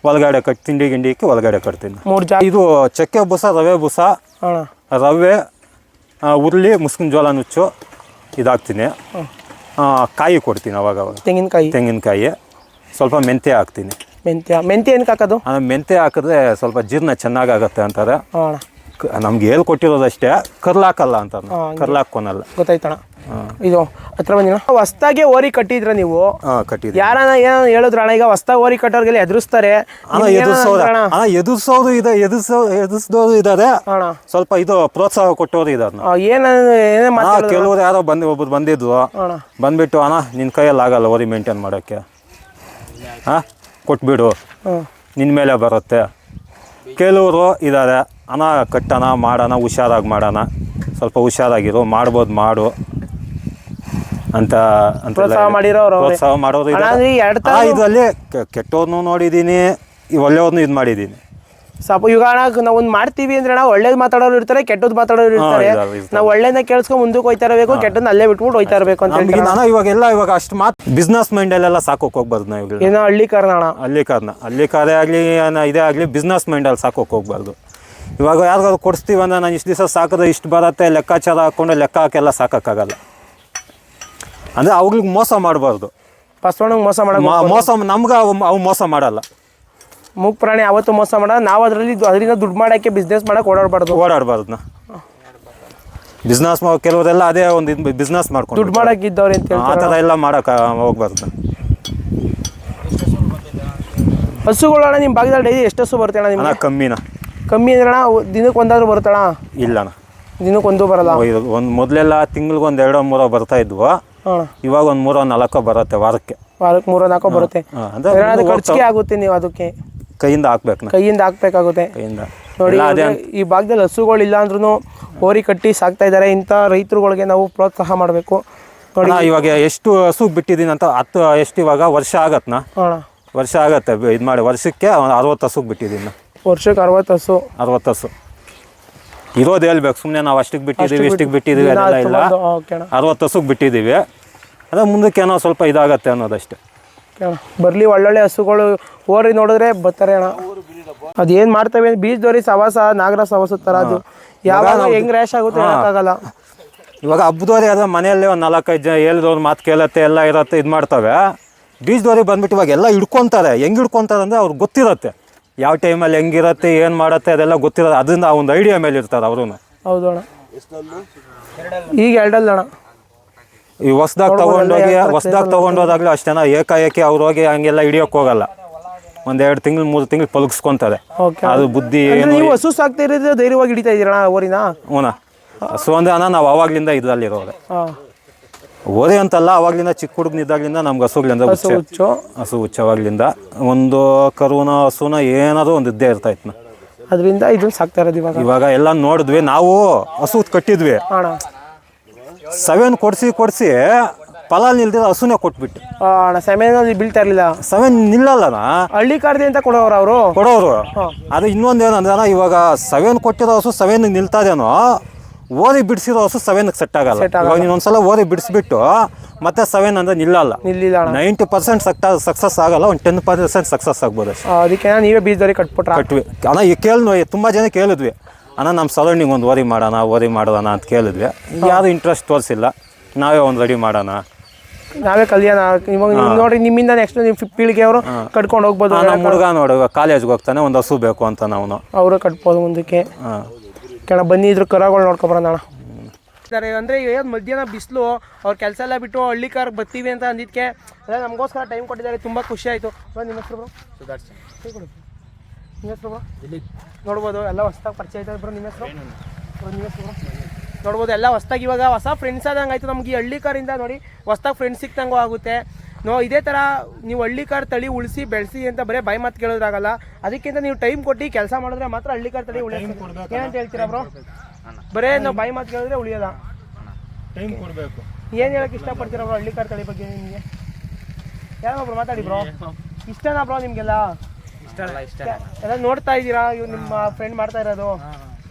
ಒಳಗಡೆ ಕಟ್ಟಿ ತಿಂಡಿ ಗಿಂಡಿ ಇಕ್ಕಿ ಒಳಗಡೆ ಕಟ್ತೀನಿ. ಮೂರು ಜಾ ಇದು ಚಕ್ಕೆ ಬುಸ ರವೆ ಬುಸ ರವೆ ಉರುಳಿ ಮುಸ್ಕಿನ ಜೋಳ ನುಚ್ಚು ಇದಾಕ್ತೀನಿ ಕಾಯಿ ಕೊಡ್ತೀನಿ ಅವಾಗ ತೆಂಗಿನಕಾಯಿ. ತೆಂಗಿನಕಾಯಿ. ಸ್ವಲ್ಪ ಮೆಂತ್ಯ ಹಾಕ್ತೀನಿ. ಮೆಂತ್ಯ ಮೆಂತ್ಯ ಏನಕ್ಕೆ ಹಾಕೋದು? ಮೆಂತ್ಯ ಹಾಕಿದ್ರೆ ಸ್ವಲ್ಪ ಜೀರ್ಣ ಚೆನ್ನಾಗಾಗತ್ತೆ ಅಂತಾರೆ. ನಮ್ಗೆ ಹೇಳ್ಕೊಟ್ಟಿರೋದಷ್ಟೇ ಕರ್ಲಾಕಲ್ಲ ಅಂತ ಕರ್ಲಾಕೊನಲ್ಲ ಗೊತ್ತಾಯ್ತಣ್ಣ. ಇದು ಹತ್ರ ಬಂದಿನ ಹೊಸ್ದಾಗೆ ಓರಿ ಕಟ್ಟಿದ್ರ ನೀವು? ಹಾಂ ಯಾರನ್ನ ಯಾರನ ಏನೋ ಹೇಳಿದ್ರ ಅಣ್ಣ ಈಗ ಹೊಸ್ದಾಗಿ ಓರಿ ಕಟ್ಟೋರ್ಗೆಲ್ಲ ಎದುರಿಸ್ತಾರೆ. ಎದುರಿಸೋದು ಇದೆ ಎದುರಿಸೋ ಎದುರಿಸೋದು ಇದಾರೆ. ಅಣ್ಣ. ಸ್ವಲ್ಪ ಇದು ಪ್ರೋತ್ಸಾಹ ಕೊಟ್ಟೋದು ಇದನ್ನ ಆ, ಏನ ಕೆಲವ್ರು ಯಾರೋ ಬಂದು ಒಬ್ರು ಬಂದಿದ್ವು ಅಣ್ಣ. ಬಂದ್ಬಿಟ್ಟು ಅಣ್ಣ ನಿನ್ ಕೈಯಲ್ಲಿ ಆಗಲ್ಲ ಓರಿ ಮೇಂಟೈನ್ ಮಾಡೋಕ್ಕೆ. ಹಾಂ? ಕೊಟ್ಬಿಡು. ನಿನ್ನ ಮೇಲೆ ಬರುತ್ತೆ. ಕೆಲವರು ಇದ್ದಾರೆ ಹಣ ಕಟ್ಟೋಣ ಮಾಡೋಣ ಹುಷಾರಾಗಿ ಮಾಡೋಣ. ಸ್ವಲ್ಪ ಹುಷಾರಾಗಿರು ಮಾಡ್ಬೋದು ಮಾಡು. ಅಂತ ಅಂತ ಪ್ರೋತ್ಸಾಹ ಮಾಡೋರು ಇದರಲ್ಲಿ ಕೆಟ್ಟವ್ರನ್ನೂ ನೋಡಿದ್ದೀನಿ ಒಳ್ಳೆಯವ್ರನ್ನೂ ಇದು ಮಾಡಿದ್ದೀನಿ ಸ್ವಲ್ಪ ಇವಾಗ ನಾವು ಒಂದು ಮಾಡ್ತೀವಿ ಅಂದ್ರೆ ನಾವು ಒಳ್ಳೇದು ಮಾತಾಡೋರು ಇರ್ತಾರೆ ಕೆಟ್ಟದ್ದು ಮಾತಾಡೋರು ಇರ್ತಾರೆ. ನಾವು ಒಳ್ಳೇದ ಕೇಳಿಸ್ಕೊಂಡು ಮುಂದಕ್ಕೆ ಹೋಯ್ತಾ ಇರಬೇಕು ಕೆಟ್ಟದನ್ನ ಅಲ್ಲೇ ಬಿಟ್ಬಿಟ್ಟು ಹೋಯ್ತಾ ಇರಬೇಕು ಅಂತ ಇವಾಗ ನಾನು ಇವಾಗೆಲ್ಲ ಇವಾಗ ಅಷ್ಟು ಮಾತು ಬಿಸ್ನೆಸ್ ಮೈಂಡಲ್ಲೆಲ್ಲ ಸಾಕೋಕ್ ಹೋಗ್ಬಾರ್ದು ನಾವು ಇವಾಗ ಏನೋ ಹಳ್ಳಿ ಕಾರಣ ಹಳ್ಳಿ ಕಾರಣ. ಹಳ್ಳಿ ಅಲ್ಲಿ ಕಾರೇ ಆಗಲಿ ಇದೇ ಆಗಲಿ ಬಿಸ್ನೆಸ್ ಮೈಂಡಲ್ಲಿ ಸಾಕೋಕ್ ಹೋಗ್ಬಾರ್ದು. ಇವಾಗ ಯಾರಿಗಾದ್ರು ಕೊಡಿಸ್ತೀವಿ ಅಂದ್ರೆ ನಾನು ಇಷ್ಟು ದಿವಸ ಸಾಕಿದ್ರೆ ಇಷ್ಟು ಬರುತ್ತೆ ಲೆಕ್ಕಾಚಾರ ಹಾಕೊಂಡು ಲೆಕ್ಕ ಹಾಕೆಲ್ಲ ಸಾಕೋಕ್ಕಾಗಲ್ಲ. ಅಂದರೆ ಅವ್ರಿಗೆ ಮೋಸ ಮಾಡಬಾರ್ದು. ಫಸ್ಟ್ ಮೋಸ ಮಾಡೋ ಮೋಸ ನಮ್ಗೆ ಅವು ಮೋಸ ಮಾಡಲ್ಲ. ಮೂಗ್ ಪ್ರಾಣಿ ಅವತ್ತು ಮೋಸ ಮಾಡ ನಾವು ಅದರಲ್ಲಿ ಅದರಿಂದ ದುಡ್ಡು ಮಾಡೋಕ್ಕೆ ಬಿಸ್ನೆಸ್ ಮಾಡಕ್ಕೆ ಓಡಾಡಬಾರ್ದು. ಓಡಾಡಬಾರ್ದು. ನಾ ಬಿಸ್ನೆಸ್ ಕೆಲವರೆಲ್ಲ ಅದೇ ಒಂದು ಬಿಸ್ನೆಸ್ ಮಾಡ್ಕೊಂಡು ದುಡ್ಡು ಮಾಡಕ್ಕೆ ಇದ್ದವ್ರು ಅಂತ ಆ ಥರ ಎಲ್ಲ ಮಾಡೋಕೆ ಹೋಗ್ಬಾರ್ದು. ಹಸುಗಳಣ್ಣ ನಿಮ್ಮ ಭಾಗದಲ್ಲಿ ಡೈಲಿ ಎಷ್ಟು ಹಸು ಬರುತ್ತೆ ಅಣ್ಣ ನಿಮ್ಮ ನಿಮ್ಗೆ ಕಮ್ಮಿನ. ಕಮ್ಮಿ ಅಂದ್ರೆ ದಿನಕ್ಕೆ ಒಂದಾದ್ರೂ ಬರುತ್ತಣ ಇಲ್ಲಣ್ಣ ದಿನಕ್ಕೆ ಒಂದು ಬರಲ್ಲ? ಒಂದು ಮೊದಲೆಲ್ಲ ತಿಂಗ್ಳಿಗೆ ಒಂದು ಎರಡೋ ಮೂರೋ ಬರ್ತಾ ಇದ್ವು. ಇವಾಗ ಒಂದು ಮೂರೋ ನಾಲ್ಕೋ ಬರುತ್ತೆ ವಾರಕ್ಕೆ. ವಾರಕ್ಕೆ ಮೂರೋ ನಾಲ್ಕೋ ಬರುತ್ತೆ. ಅಂದ್ರೆ ಖರ್ಚಿಗೆ ಆಗುತ್ತೆ ನೀವು ಅದಕ್ಕೆ. ಕೈಯಿಂದ ಹಾಕ್ಬೇಕು ಕೈಯಿಂದ ಹಾಕ್ಬೇಕಾಗುತ್ತೆ. ಕೈಯಿಂದ. ನೋಡಿ ಎಲ್ಲ ಅದೇ ಈ ಭಾಗದಲ್ಲಿ ಹಸುಗಳು ಇಲ್ಲ ಅಂದ್ರೂ ಹೋರಿ ಕಟ್ಟಿ ಸಾಕ್ತಾ ಇದ್ದಾರೆ ಇಂಥ ರೈತರುಗಳಿಗೆ ನಾವು ಪ್ರೋತ್ಸಾಹ ಮಾಡಬೇಕು. ನೋಡಿ ಅಣ್ಣ, ಇವಾಗ ಎಷ್ಟು ಹಸು ಬಿಟ್ಟಿದ್ದೀನಿ ಅಂತ ಹತ್ತು ಎಷ್ಟು ಇವಾಗ ವರ್ಷ ಆಗತ್ನಾ ನಾ? ವರ್ಷ ಆಗತ್ತೆ ಇದು ಮಾಡಿ. ವರ್ಷಕ್ಕೆ ಅರವತ್ತು ಹಸುಗೆ ಬಿಟ್ಟಿದ್ದೀನಿ ವರ್ಷಕ್ಕೆ ಅರವತ್ತು ಹಸು. ಅರವತ್ತು ಹಸು. ಇರೋದು ಹೇಳ್ಬೇಕು ಸುಮ್ಮನೆ ನಾವು ಅಷ್ಟಕ್ಕೆ ಬಿಟ್ಟಿದ್ದೀವಿ ಇಷ್ಟಕ್ಕೆ ಬಿಟ್ಟಿದ್ದೀವಿ ದಿನ ಅದೆಲ್ಲ ಇಲ್ಲ. ಹತ್ತು ಬಂದು- ಓಕೆ ಅಣ್ಣ. ಅರವತ್ತು ಹಸುಗೆ ಬಿಟ್ಟಿದ್ದೀವಿ ಅದೇ ಮುಂದಕ್ಕೆ ಏನೋ ಸ್ವಲ್ಪ ಇದಾಗತ್ತೆ ಅನ್ನೋದಷ್ಟೇ. ಬರಲಿ ಒಳ್ಳೊಳ್ಳೆ ಹಸುಗಳು ಓರಿ ನೋಡಿದ್ರೆ ಬರ್ತಾರೆ ಅಣ್ಣ. ಅದೇನು ಮಾಡ್ತವೆ ಬೀಜದೋರಿ ಸವಾಸ ನಾಗರ ಸವಾಸ ಥರ ಅದು. ಯಾವಾಗ ಹೆಂಗ್ ರ್ಯಾಶ್ ಆಗುತ್ತೆ ಹೇಳೋಕ್ಕಾಗಲ್ಲ. ಇವಾಗ ಹಬ್ಬದವ್ರಿ ಅದ ಮನೆಯಲ್ಲೇ ಒಂದು ನಾಲ್ಕೈದು ಜನ ಹೇಳಿದವ್ರು ಮಾತು ಕೇಳತ್ತೆ ಎಲ್ಲ ಇರತ್ತೆ ಇದು ಮಾಡ್ತವೆ. ಬೀಜದವ್ರಿಗೆ ಬಂದ್ಬಿಟ್ಟು ಇವಾಗ ಎಲ್ಲ ಹಿಡ್ಕೊತಾರೆ. ಹೆಂಗೆ ಹಿಡ್ಕೊತಾರೆ ಅಂದರೆ ಅವ್ರಿಗೆ ಗೊತ್ತಿರತ್ತೆ. ಯಾವ ಟೈಮಲ್ಲಿ ಹೆಂಗಿರತ್ತೆ ಏನು ಮಾಡತ್ತೆ ಅದೆಲ್ಲ ಗೊತ್ತಿರೋದು ಅದರಿಂದ ಒಂದು ಐಡಿಯಾ ಮೇಲೆ ಇರ್ತಾರೆ ಅವರು ಹೌದು ಅಣ್ಣ. ಈಗ ಎರಡಲ್ಲ ಅಣ್ಣ. ಈ ಹೊಸ್ದಾಗ ತಗೊಂಡೋಗಿ ಹೊಸ್ದಾಗ ತಗೊಂಡೋದಾಗ್ಲೂ ಅಷ್ಟೇನ ಏಕಾಏಕಿ ಅವ್ರು ಹೋಗಿ ಹಂಗೆಲ್ಲ ಹಿಡಿಯೋಕೆ ಹೋಗಲ್ಲ. ಒಂದೆರಡು ಎರಡು ತಿಂಗಳು ಮೂರು ತಿಂಗಳು ಪಲಗಿಸ್ಕೊಂತಾರೆ ಅದು ಬುದ್ಧಿ ನೀವು ಹಸು ಸಾಕ್ತಾ ಧೈರ್ಯವಾಗಿ ಹಿಡಿತಾ ಇದ್ದೀರಣ್ಣ ಓರಿನ ಹ್ಞೂನ ಹಸು ಅಂದ್ರೆ ಅಣ್ಣ ನಾವು ಅವಾಗ್ಲಿಂದ ಇದ್ರಲ್ಲಿ ಇರೋದು ಓರೆ ಅಂತಲ್ಲ ಅವಾಗ್ಲಿಂದ ಚಿಕ್ಕ ಹುಡುಗನಿದ್ದಾಗ್ಲಿಂದ ನಮ್ಗೆ ಹಸುಗಳಿಂದ ಹಸು ಹುಚ್ಚು. ಹಸು ಹುಚ್ಚವಾಗ್ಲಿಂದ ಒಂದು ಕರುನ ಹಸುನ ಏನಾದ್ರು ಒಂದು ಇದ್ದೇ ಇರ್ತಾ ಇತ್ತು. ಅದರಿಂದ ಇದನ್ನ ಸಾಕ್ತಾ ಇರೋದು ಇವಾಗ? ಇವಾಗ ಎಲ್ಲ ನೋಡಿದ್ವಿ. ನಾವು ಹಸು ಕಟ್ಟಿದ್ವಿ. ಸೆವೆನ್ ಕೊಡಿಸಿ ಕೊಡಿಸಿ ಫಲ ನಿಲ್ದಿರ ಹಸುನೇ ಕೊಟ್ಬಿಟ್ಟು ಅಣ್ಣ ಬೀಳ್ತಾ ಇರಲಿಲ್ಲ ಸೆವೆನ್ ನಿಲ್ಲಲ್ಲಣ ಹಳ್ಳಿ ಕಾರ್ದಿ ಅಂತ ಕೊಡೋರು ಅವರು? ಕೊಡೋರು. ಅದು ಇನ್ನೊಂದು ಏನಂದ್ರೆ ಇವಾಗ ಸೆವೆನ್ ಕೊಟ್ಟಿರೋ ಹಸು ಸೆವೆನ್ ನಿಲ್ತದೇನೋ ಓದಿ ಬಿಡಿಸಿರೋ ಹಸು ಸೆವೆನ್ಗೆ ಸೆಟ್ ಆಗಲ್ಲ. ಇವಾಗ ನೀನೊಂದ್ಸಲ ಓದಿ ಬಿಡಿಸ್ಬಿಟ್ಟು ಮತ್ತೆ ಸೆವೆನ್ ಅಂದ್ರೆ ನಿಲ್ಲಲ್ಲ. ನಿಲ್ಲಿಲ್ಲ ನೈಂಟಿ ಪರ್ಸೆಂಟ್ ಸಕ್ಸಸ್ ಆಗಲ್ಲ ಒಂದು ಟೆನ್ ಪರ್ಸೆಂಟ್ ಸಕ್ಸಸ್ ಆಗ್ಬೋದು ಅದಕ್ಕೆ ನೀವೇ ಬೀಜದವ್ರಿಗೆ ಕಟ್ಬಿಟ್ರೆ? ಕಟ್ವಿ. ಅಣ್ಣ ಈಗ ಕೇಳಿ ತುಂಬ ಜನ ಕೇಳಿದ್ವಿ. ಅಣ್ಣ ನಮ್ಮ ಸರೌಂಡಿಂಗ್ ಒಂದು ಓರಿ ಮಾಡೋಣ ಓರಿ ಮಾಡೋಣ ಅಂತ ಕೇಳಿದ್ವಿ. ಯಾರು ಇಂಟ್ರೆಸ್ಟ್ ತೋರಿಸಿಲ್ಲ. ನಾವೇ ಒಂದು ರೆಡಿ ಮಾಡೋಣ. ನಾವೇ ಕಲ್ಯಾಣ ಇವಾಗ ನೀವು ನೋಡಿ ನಿಮ್ಮಿಂದ ನೆಕ್ಸ್ಟ್ ನಿಮ್ಮ ಪೀಳಿಗೆ ಅವರು ಕಟ್ಕೊಂಡು ಹೋಗ್ಬೋದು. ನಮ್ಮ ಹುಡುಗ ನೋಡುವ ಕಾಲೇಜ್ಗೆ ಹೋಗ್ತಾನೆ ಒಂದು ಹಸು ಬೇಕು ಅಂತ ನಾವು ಅವರು ಕಟ್ಬೋದು ಮುಂದಕ್ಕೆ. ಹಾಂ. ಕೆಳ ಬನ್ನಿ ಇದ್ರ ಕರಗಳು ನೋಡ್ಕೊಬರೋಣ ಅಣ್ಣ. ಸರಿ ಅಂದರೆ ಏನು ಮಧ್ಯಾಹ್ನ ಬಿಸಿಲು ಅವ್ರ ಕೆಲಸ ಎಲ್ಲ ಬಿಟ್ಟು ಹಳ್ಳಿ ಕಾರ್ ಬರ್ತೀವಿ ಅಂತ ಅಂದಿದ್ದಕ್ಕೆ ಅದೇ ನಮಗೋಸ್ಕರ ಟೈಮ್ ಕೊಟ್ಟಿದ್ದಾರೆ ತುಂಬ ಖುಷಿ ಆಯಿತು. ನಿಮ್ಮ ಹೆಸರು ಬ್ರೋ. ಸುದರ್ಶನ್ ನಿಮ್ಮ ಹೆಸರು ಬ್ರೋ? ನೋಡ್ಬೋದು ಎಲ್ಲ ಹೊಸ್ದಾಗಿ ಪರಿಚಯ ಆಯ್ತದ ಬ್ರೋ ನಿಮ್ಮ ಹೆಸರು? ಬ್ರೋ, ನಿಮ್ಮ ಹೆಸರು ಬ್ರೋ? ನೋಡ್ಬೋದು ಎಲ್ಲ ಹೊಸ್ದಾಗಿ ಇವಾಗ ಹೊಸ ಫ್ರೆಂಡ್ಸ್ ಆದಂಗೆ ಆಯಿತು. ನಮ್ಗೆ ಈ ಹಳ್ಳಿ ಕಾರಿಂದ ನೋಡಿ ಹೊಸ್ದಾಗಿ ಫ್ರೆಂಡ್ಸ್ ಸಿಕ್ತಂಗೂ ಆಗುತ್ತೆ. ನೋ ಇದೇ ಥರ ನೀವು ಹಳ್ಳಿ ಕಾರ್ ತಳಿ ಉಳಿಸಿ ಬೆಳೆಸಿ ಅಂತ ಬರೀ ಬಾಯಿ ಮಾತು ಕೇಳೋದಾಗಲ್ಲ ಅದಕ್ಕಿಂತ ನೀವು ಟೈಮ್ ಕೊಟ್ಟು ಕೆಲಸ ಮಾಡಿದ್ರೆ ಮಾತ್ರ ಹಳ್ಳಿ ಕಾರ್ ತಳಿ ಉಳಿಯೋದು ಏನಂತ ಹೇಳ್ತೀರಾ ಬ್ರೋ? ಬರೇ ನಾವು ಬಾಯಿ ಮಾತು ಕೇಳಿದ್ರೆ ಉಳಿಯೋದ ಟೈಮ್ ಕೊಡಬೇಕು. ಏನು ಹೇಳಕ್ಕೆ ಇಷ್ಟಪಡ್ತೀರಾ ಬ್ರೋ ಹಳ್ಳಿ ಕಾರ್ ತಳಿ ಬಗ್ಗೆ ನಿಮಗೆ? ಯಾರೊಬ್ರು ಮಾತಾಡಿ ಬ್ರೋ. ಇಷ್ಟನಾ ಬ್ರೋ ನಿಮಗೆಲ್ಲ? ಎಲ್ಲ ನೋಡ್ತಾ ಇದ್ದೀರಾ? ಇವ್ ನಿಮ್ಮ ಫ್ರೆಂಡ್ ಮಾಡ್ತಾ ಇರೋದು?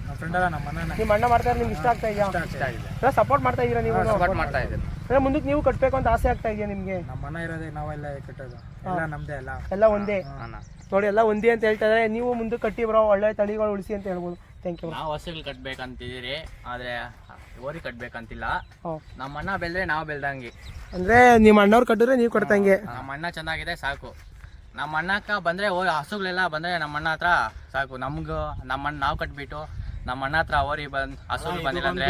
ನಮ್ಮ ಫ್ರೆಂಡ್ ಎಲ್ಲ ನಮ್ಮ ಅಣ್ಣ ಮಾಡ್ತಾ ನಿಮ್ಗೆ ಇಷ್ಟ ಆಗ್ತಾ ಇದೆಯಾ? ಇಷ್ಟ ಆಗಿದೆ ಎಲ್ಲ ಸಪೋರ್ಟ್ ಮಾಡ್ತಾ ಇದೀರಾ ನೀವು? ಸಪೋರ್ಟ್ ಮಾಡ್ತಾ ಇದ್ದೀನಿ ಅಂದ್ರೆ ಮುಂದಕ್ಕೆ ನೀವು ಕಟ್ಟಬೇಕು ಅಂತ ಆಸೆ ಆಗ್ತಾ ಇದೆಯಾ ನಿಮಗೆ? ನಮ್ಮ ಮನೆ ಇರೋದೇ ನಾವೆಲ್ಲ ಕಟ್ಟೋದು. ಎಲ್ಲ ನಮ್ದೇ ಎಲ್ಲ ಎಲ್ಲ ಒಂದೇ? ನೋಡಿ ಎಲ್ಲ ಒಂದೇ ಅಂತ ಹೇಳ್ತಾ ಇದ್ದಾರೆ. ನೀವು ಮುಂದಕ್ಕೆ ಕಟ್ಟಿ ಬರೋ ಒಳ್ಳೆ ತಳಿಗಳು ಉಳಿಸಿ ಅಂತ ಹೇಳ್ಬೋದು. ಥ್ಯಾಂಕ್ ಯು ನಾವು ಹಸುಗಳು ಕಟ್ಬೇಕಂತಿದ್ದೀರಿ. ಆದರೆ ಓರಿ ಕಟ್ಬೇಕಂತಿಲ್ಲ. ನಮ್ಮ ಅಣ್ಣ ಬೆಳೆದ್ರೆ ನಾವು ಬೆಳ್ದಂಗೆ. ಅಂದ್ರೆ ನಿಮ್ಮ ಅಣ್ಣವ್ರು ಕಟ್ಟಿದ್ರೆ ನೀವು ಕೊಡ್ತಂಗೆ ನಮ್ಮ ಅಣ್ಣ ಚೆನ್ನಾಗಿದೆ ಸಾಕು. ನಮ್ಮ ಅಣ್ಣಕ್ಕ ಬಂದರೆ ಓ ಹಸುಗಳೆಲ್ಲ ಬಂದರೆ ನಮ್ಮ ಅಣ್ಣ ಹತ್ರ ಸಾಕು. ನಮ್ಗೂ ನಮ್ಮ ಅಣ್ಣ ನಾವು ಕಟ್ಬಿಟ್ಟು ನಮ್ಮ ಅಣ್ಣ ಹತ್ರ ಓರಿ ಬಂದು ಹಸುಗಳು ಬಂದಿಲ್ಲ ಅಂದ್ರೆ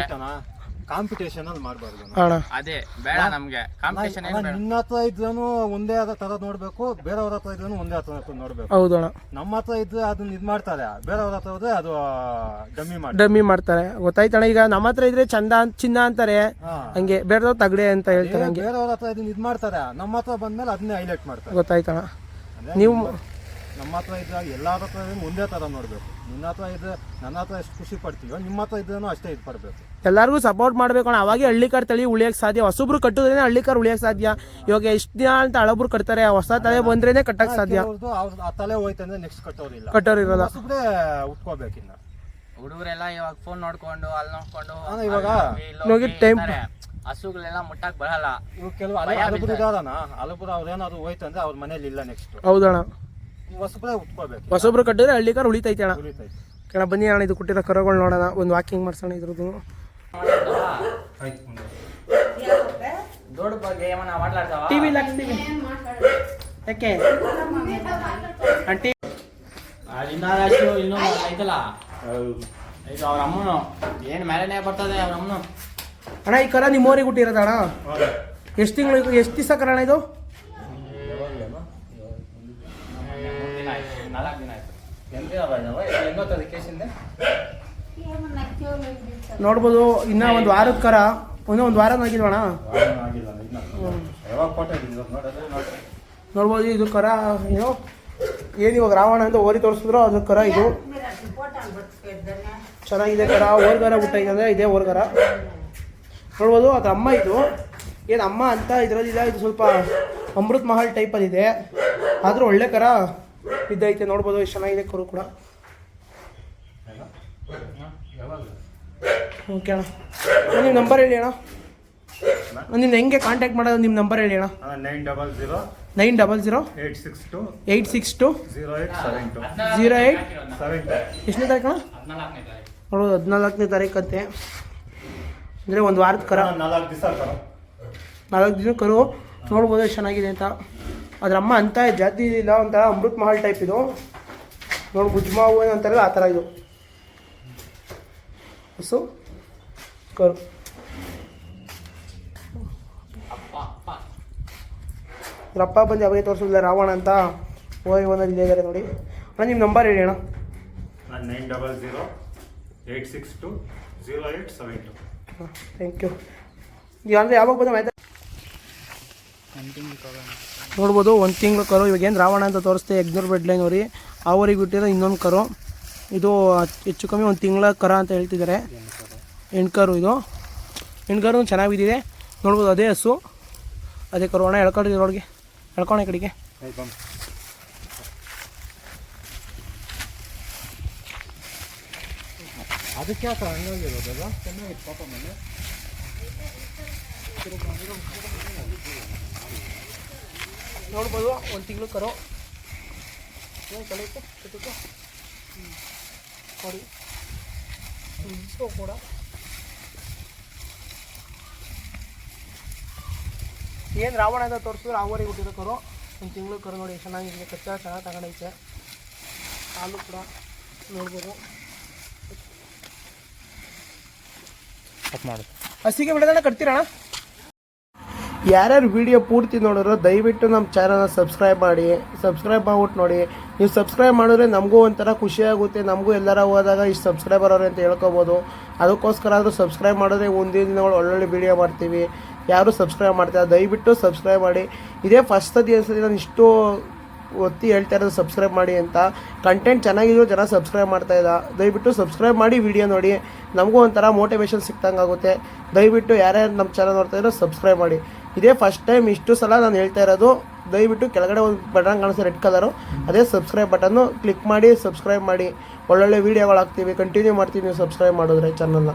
ಕಾಂಪಿಟೇಷನ್ ಅಲ್ಲಿ ಮಾಡಬಾರ್ದು. ಅಣ್ಣ. ಅದೇ ಬೇಡ ನಮ್ಗೆ. ಕಾಂಪಿಟೇಷನ್ ಏನು ಬೇಡ. ನಿನ್ನ ಹತ್ರ ಇದ್ರೂ ಒಂದೇ ಆದ ತರ ನೋಡ್ಬೇಕು ಬೇರೆಯವ್ರ ಹತ್ರ ಇದ್ರೂ ಒಂದೇ ಹತ್ರ ನೋಡ್ಬೇಕು. ಹೌದು ಅಣ್ಣ. ನಮ್ಮ ಹತ್ರ ಇದ್ರೆ ಅದನ್ನ ಇದ್ ಮಾಡ್ತಾರೆ ಬೇರೆಯವ್ರ ಹತ್ರ ಹೋದ್ರೆ ಅದು ಡಮ್ಮಿ ಮಾಡ್ತಾರೆ. ಡಮ್ಮಿ ಮಾಡ್ತಾರೆ. ಗೊತ್ತಾಯ್ತಣ್ಣ ಈಗ ನಮ್ಮ ಹತ್ರ ಇದ್ರೆ ಚಂದ ಅಂತ- ಚಿನ್ನ ಅಂತಾರೆ. ಹಂಗೆ ಬೇರೆದವ್ರು ತಗಡೆ ಅಂತ ಹೇಳ್ತಾರೆ ಹಂಗೆ. ಬೇರೆಯವ್ರ ಹತ್ರ ಇದನ್ನ ಇದ್ ಮಾಡ್ತಾರೆ. ನಮ್ಮ ಹತ್ರ ಬಂದ್ಮೇಲೆ ಅದನ್ನೇ ಹೈಲೈಟ್ ಮಾಡ್ತಾರೆ. ಗೊತ್ತಾಯ್ತಣ್ಣ ಅಂದ್ರೆ ನೀವು ನಮ್ಮ ಹತ್ರ ಇದ್ದಾಗ ಎಲ್ಲಾರ ಹತ್ರ ಒಂದೇ ತರ ನೋಡ್ಬೇಕು. ನಿನ್ನ ಹತ್ರ ಇದ್ರೆ ನನ್ನ ಹತ್ರ ಎಷ್ಟು ಖುಷಿ ಪಡ್ತೀವೋ ನಿಮ್ಮ ಹತ್ರ ಇದ್ರೂ ಅಷ್ಟೇ ಇದು ಪಡ್ಬೇಕು. ಎಲ್ಲರಿಗೂ ಸಪೋರ್ಟ್ ಮಾಡಬೇಕು ಅಣ್ಣ. ಅವಾಗೆ ಹಳ್ಳಿಕಾರ್ ತಳಿ ಉಳಿಯೋಕೆ ಸಾಧ್ಯ. ಹೊಸಬ್ರು ಹಳ್ಳಿ ಹಳ್ಳಿಕಾರ್ ಉಳಿಯೋಕೆ ಸಾಧ್ಯ. ಇವಾಗ ಎಷ್ಟು ದಿನ ಅಂತ ಹಳಬ್ರು ಕಟ್ತಾರೆ. ಹೊಸ ತಲೆ ಬಂದ್ರೇನೆ ಕಟ್ಟಕ್ಕೆ ಸಾಧ್ಯ. ಅವ್ರ ಆ ತಲೆ ಹೋಯ್ತಂದ್ರೆ ನೆಕ್ಸ್ಟ್ ಕಟ್ಟೋರಿಲ್ಲ ಕಟ್ಟೋರು ಇರಲ್ಲ. ಹೊಸಬ್ರೆ ಉಟ್ಕೋಬೇಕಿನ್ನ. ಹುಡುಗರೆಲ್ಲ ಇವಾಗ ಫೋನ್ ನೋಡ್ಕೊಂಡು ಅಲ್ಲಿ ನೋಡ್ಕೊಂಡು ಇವಾಗ ಟೈಮ್ ಹೋಗಿ. ಹಸುಗಳೆಲ್ಲ ಮುಟ್ಟಕ್ ಬರಲ್ಲ. ಇವ್ ಕೆಲವು ಭಯ ಹಲಬುರು ಇದಾರನ ಹಲಬುರು ಅವ್ರ ಏನಾದ್ರು ಹೋಯ್ತಂದ್ರೆ ಅವ್ರ ಮನೇಲಿ ಇಲ್ಲ ನೆಕ್ಸ್ಟ್ ಹೌದಣ್ಣ. ಹೊಸಬ್ರೆ ಉಟ್ಕೋಬೇಕು. ಹೊಸಬ್ರು ಕಟ್ಟಿದ್ರೆ ಹಳ್ಳಿಕಾರ ಉಳಿತೈತೆ ಅಣ್ಣ. ಉಳಿತೈತೆ. ಕಣ ಬನ್ನಿ ಅಣ್ಣ ಇದು ಕೊಟ್ಟಿರೋ ಕರಗಳು ನೋಡೋಣ. ಒಂದು ವಾಕಿಂಗ್ ಮಾಡ್ಸೋಣ ಇದ್ರದ್ದು. ದೊಡ್ಡ ಬಗ್ಗೆ ಏಮನ್ನ ಮಾತಾಡ್ತಾವ ಟಿವಿ ಹಾಕ್ತೀವಿ ಯಾಕೆ? ಆಂಟಿ ಇನ್ನೂ ಐತಲ್ಲ? ಈಗ ಅವ್ರ ಅಮ್ಮನು. ಏನು ಮೇಲೆನೇ ಬರ್ತದೆ ಅವ್ರ ಅಮ್ಮನು? ಅಣ್ಣ ಈ ಕರ ನಿಮ್ಮೋರಿಗೆ ಹುಟ್ಟಿರೋದ ಅಣ್ಣ? ಎಷ್ಟು ತಿಂಗಳು ಎಷ್ಟು ದಿವಸ ಕರ ಅಣ್ಣ ಇದು? ನೋಡ್ಬೋದು ಇನ್ನ ಒಂದು ವಾರದ ಕರ. ಒಂದೇ ಒಂದು ವಾರ ಆಗಿಲ್ವಣ ನೋಡ್ಬೋದು ಇದು ಕರ ಏನು? ಏನು ಇವಾಗ ರಾವಣ ಅಂತ ಓರಿ ತೋರಿಸಿದ್ರು ಅದು ಕರ ಇದು. ಚೆನ್ನಾಗಿದೆ ಕರ ಓರ್ಗರ ಬಿಟ್ಟೈತೆ ಇದೇ ಓರ್ಗರ ನೋಡ್ಬೋದು ಅದ್ರ ಅಮ್ಮ ಇದು. ಏನು ಅಮ್ಮ ಅಂತ ಇದರಲ್ಲಿಲ್ಲ ಇದು ಸ್ವಲ್ಪ ಅಮೃತ್ ಮಹಲ್ ಟೈಪಲ್ಲಿದೆ ಆದರೂ ಒಳ್ಳೆ ಕರ ಇದ್ದೈತೆ ನೋಡ್ಬೋದು ಎಷ್ಟು ಚೆನ್ನಾಗಿದೆ ಕರು ಕೂಡ. ಓಕೆ ಅಣ್ಣ ನಿಮ್ಮ ನಂಬರ್ ಹೇಳಿ ಅಣ್ಣ. ನಿಮ್ದು ಹೆಂಗೆ ಕಾಂಟ್ಯಾಕ್ಟ್ ಮಾಡೋದು ನಿಮ್ಮ ನಂಬರ್ ಹೇಳಿ ಅಣ್ಣ. Nine double zero nine double zero eight six two eight six two zero eight seven two zero eight seven two ಎಷ್ಟನೇ ತಾರೀಕು ಅಣ್ಣ? ಹದಿನಾಲ್ಕನೇ ತಾರೀಕು. ನೋಡೋದು ಹದಿನಾಲ್ಕನೇ ತಾರೀಕಂತೆ. ಅಂದರೆ ಒಂದು ವಾರದ ಕರ. ನಾಲ್ಕು ದಿವಸ ಕರ. ನಾಲ್ಕು ದಿನ ಕರು. ನೋಡ್ಬೋದು ಚೆನ್ನಾಗಿದೆ ಅಂತ. ಅದ್ರ ಅಮ್ಮ ಅಂತ ಜಾತಿ ಇಲ್ಲ ಒಂಥರ ಅಮೃತ್ ಮಹಲ್ ಟೈಪ್ ಇದು. ನೋಡಿ ಗುಜ್ಮಾವು ಅಂತಾರಲ್ಲ ಆ ಥರ ಇದು. ಹಸು ಕರು. ಅದ್ರ ಅಪ್ಪ ಬಂದು ಅವಾಗ ತೋರಿಸಿಲ್ಲ ರಾವಣ ಅಂತ. ಓಯ್ ಒಂದಲ್ಲಿ ಇಲ್ಲೇ ಇದ್ದಾರೆ ನೋಡಿ. ಅಣ್ಣ ನಿಮ್ಮ ನಂಬರ್ ಹೇಳಿ ಅಣ್ಣ. Nine double zero eight six two zero eight seven two. Thank you ಈಗ ಅಂದರೆ ಯಾವಾಗ ಬಂದ ಆಯ್ತಾ ನೋಡ್ಬೋದು, ಒಂದು ತಿಂಗಳು ಕರು. ಇವಾಗ ಏನು ರಾವಣ ಅಂತ ತೋರಿಸ್ತೆ ಬೆಡ್ ಲೈನ್ ಅವ್ರಿ ಆ ಊರಿಗೆ ಬಿಟ್ಟಿರೋ ಇನ್ನೊಂದು ಕರು. ಇದು ಹೆಚ್ಚು ಕಮ್ಮಿ ಒಂದು ತಿಂಗಳ ಕರ ಅಂತ ಹೇಳ್ತಿದ್ದಾರೆ. ಹೆಣ್ಕರು ಇದು. ಹೆಣ್ಕರು ಚೆನ್ನಾಗಿದೆ ನೋಡ್ಬೋದು, ಅದೇ ಹಸು. ಅದೇ ಕರು. ಅಣ್ಣ ಎಳ್ಕೊಂಡಿದ್ದೀವಿ ಅವ್ರಿಗೆ ಎಳ್ಕೊಣ ಈ ಕಡೆಗೆ. ಅದಕ್ಕೆ ಯಾಕೆ ಹಂಗಾಗಿರೋದಲ್ಲ ಚೆನ್ನಾಗಿತ್ತು ಪಾಪ ಮನೆ ನೋಡ್ಬೋದು ಒಂದು ತಿಂಗಳು ಕರು ಏನು ಕಲಿಯುತ್ತೆ ಕಿತ್ತುತ್ತೆ? ಹ್ಮ್. ನೋಡಿ ಇಸ್ಕೋ ಕೂಡ ಏನು ರಾವಣ ಅಂತ ತೋರಿಸಿದ್ರು ಆ ಊರಿಗೆ ಹುಟ್ಟಿರೋ ಕರು ಒಂದು ತಿಂಗಳು ಕರು ನೋಡಿ ಚೆನ್ನಾಗಿದೆ ಕಚ್ಚಾ ಚೆನ್ನಾಗಿ ತಗೊಂಡೈತೆ ಹಾಲು ಕೂಡ ನೋಡ್ಬೋದು ಹಸಿಗೆ ಬಿಡೋದನ್ನ ಕಟ್ತೀರಣ್ಣ? ಯಾರ್ಯಾರು ವಿಡಿಯೋ ಪೂರ್ತಿ ನೋಡಿದ್ರು ದಯವಿಟ್ಟು ನಮ್ಮ ಚಾನಲ್ನ ಸಬ್ಸ್ಕ್ರೈಬ್ ಮಾಡಿ ಸಬ್ಸ್ಕ್ರೈಬ್ ಮಾಡ್ಬಿಟ್ಟು ನೋಡಿ. ನೀವು ಸಬ್ಸ್ಕ್ರೈಬ್ ಮಾಡಿದ್ರೆ ನಮಗೂ ಒಂಥರ ಖುಷಿಯಾಗುತ್ತೆ ನಮಗೂ ಎಲ್ಲರ ಹೋದಾಗ ಇಷ್ಟು ಸಬ್ಸ್ಕ್ರೈಬರ್ ಅವ್ರೆ ಅಂತ ಹೇಳ್ಕೊಬೋದು. ಅದಕ್ಕೋಸ್ಕರ ಆದರೂ ಸಬ್ಸ್ಕ್ರೈಬ್ ಮಾಡಿದ್ರೆ ಮುಂದಿನ ದಿನಗಳು ಒಳ್ಳೊಳ್ಳೆ ವಿಡಿಯೋ ಮಾಡ್ತೀವಿ. ಯಾರು ಸಬ್ಸ್ಕ್ರೈಬ್ ಮಾಡ್ತಾರೆ ದಯವಿಟ್ಟು ಸಬ್ಸ್ಕ್ರೈಬ್ ಮಾಡಿ. ಇದೇ ಫಸ್ಟ್ ಸತಿ ಅನ್ಸತಿ ನಾನು ಇಷ್ಟು ಒತ್ತಿ ಹೇಳ್ತಾ ಇರೋದು ಸಬ್ಸ್ಕ್ರೈಬ್ ಮಾಡಿ ಅಂತ. ಕಂಟೆಂಟ್ ಚೆನ್ನಾಗಿರೋ ಜನ ಸಬ್ಸ್ಕ್ರೈಬ್ ಮಾಡ್ತಾ ಇದ್ದ ದಯವಿಟ್ಟು ಸಬ್ಸ್ಕ್ರೈಬ್ ಮಾಡಿ ವಿಡಿಯೋ ನೋಡಿ. ನಮಗೂ ಒಂಥರ ಮೋಟಿವೇಶನ್ ಸಿಕ್ತಂಗೆ ಆಗುತ್ತೆ. ದಯವಿಟ್ಟು ಯಾರ್ಯಾರು ನಮ್ಮ ಚಾನಲ್ ನೋಡ್ತಾ ಇರೋ ಸಬ್ಸ್ಕ್ರೈಬ್ ಮಾಡಿ. ಇದೇ ಫಸ್ಟ್ ಟೈಮ್ ಇಷ್ಟು ಸಲ ನಾನು ಹೇಳ್ತಾ ಇರೋದು. ದಯವಿಟ್ಟು ಕೆಳಗಡೆ ಒಂದು ಬಟನ್ ಕಾಣಿಸ್ತು ರೆಡ್ ಕಲರು ಅದೇ ಸಬ್ಸ್ಕ್ರೈಬ್ ಬಟನ್ನು ಕ್ಲಿಕ್ ಮಾಡಿ ಸಬ್ಸ್ಕ್ರೈಬ್ ಮಾಡಿ. ಒಳ್ಳೊಳ್ಳೆ ವೀಡಿಯೋಗಳು ಹಾಕ್ತೀವಿ. ಕಂಟಿನ್ಯೂ ಮಾಡ್ತೀವಿ ನೀವು ಸಬ್ಸ್ಕ್ರೈಬ್ ಮಾಡಿದ್ರೆ ಚಾನಲ್ನ